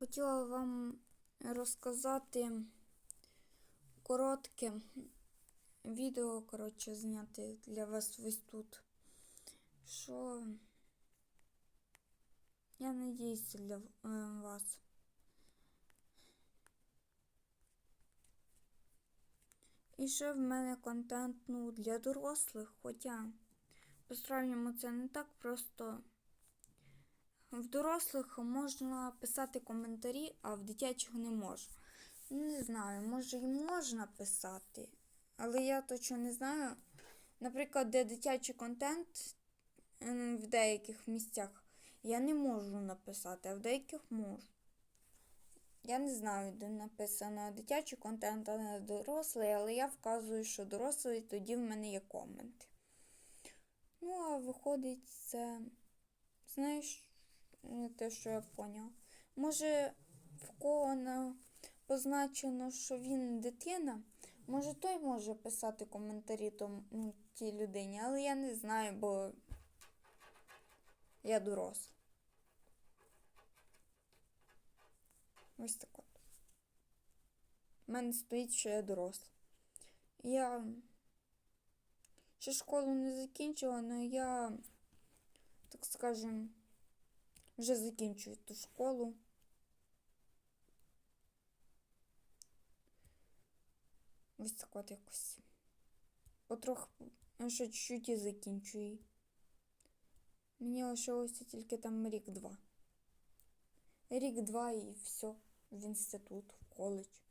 Хотіла вам розказати коротке відео, коротше, зняти для вас ось тут. Що я надіюся для е, вас. І ще в мене контент ну, для дорослих, хоча по-справжньому це не так просто. В дорослих можна писати коментарі, а в дитячих не можна. Не знаю, може і можна писати, але я точно не знаю. Наприклад, де дитячий контент в деяких місцях я не можу написати, а в деяких можу. Я не знаю, де написано дитячий контент, а не дорослий, але я вказую, що дорослий, тоді в мене є коменти. Ну, а виходить, це, знаєш, те, що я поняв. Може, в кого на- позначено, що він дитина, може той може писати коментарі тому, ну, тій людині, але я не знаю, бо я доросла. Ось так от. У мене стоїть, що я доросла. Я ще школу не закінчила, але я, так скажем, вже закінчую ту школу. Ось так от якось. Потроху ще чуть-чуть і закінчую. Мені лишилося тільки там рік-два. Рік-два і все. В інститут, в коледж.